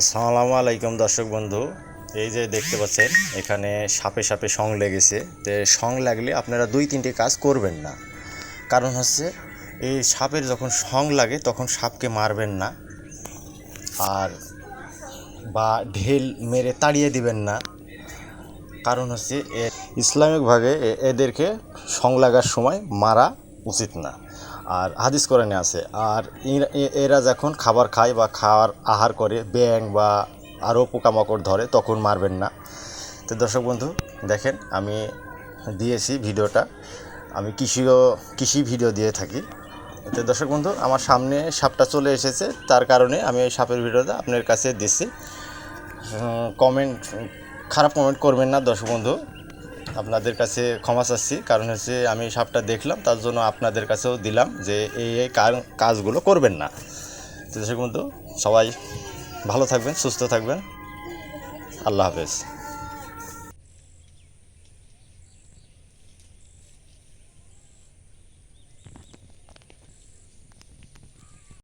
আসসালামু আলাইকুম দর্শক বন্ধু। এই যে দেখতে পাচ্ছেন, এখানে সাপে সাপে সং লেগেছে। তো সং লাগলে আপনারা দুই তিনটে কাজ করবেন না। কারণ হচ্ছে, এই সাপের যখন সং লাগে, তখন সাপকে মারবেন না। আর বা ঢেল মেরে তাড়িয়ে দিবেন না। কারণ হচ্ছে ইসলামিকভাবে এদেরকে সং লাগার সময় মারা উচিত না। আর হাদিস কোরআনে আছে, আর এরা- যখন খাবার খায় বা খাওয়ার আহার করে ব্যাং বা আরও পোকামাকড় ধরে, তখন মারবেন না। তো দর্শক বন্ধু, দেখেন, আমি দিয়েছি ভিডিওটা। আমি কৃষিও, কৃষি ভিডিও দিয়ে থাকি। তো দর্শক বন্ধু, আমার সামনে সাপটা চলে এসেছে, তার কারণে আমি এই সাপের ভিডিওটা আপনার কাছে দিচ্ছি। কমেন্ট খারাপ কমেন্ট করবেন না দর্শক বন্ধু। আপনাদের কাছে ক্ষমা চাচ্ছি। কারণ হচ্ছে আমি সাপটা দেখলাম, তার জন্য আপনাদের কাছেও দিলাম যে এই এই কাজগুলো করবেন না। তো দর্শক বন্ধু, সবাই ভালো থাকবেন, সুস্থ থাকবেন। আল্লাহ হাফেজ।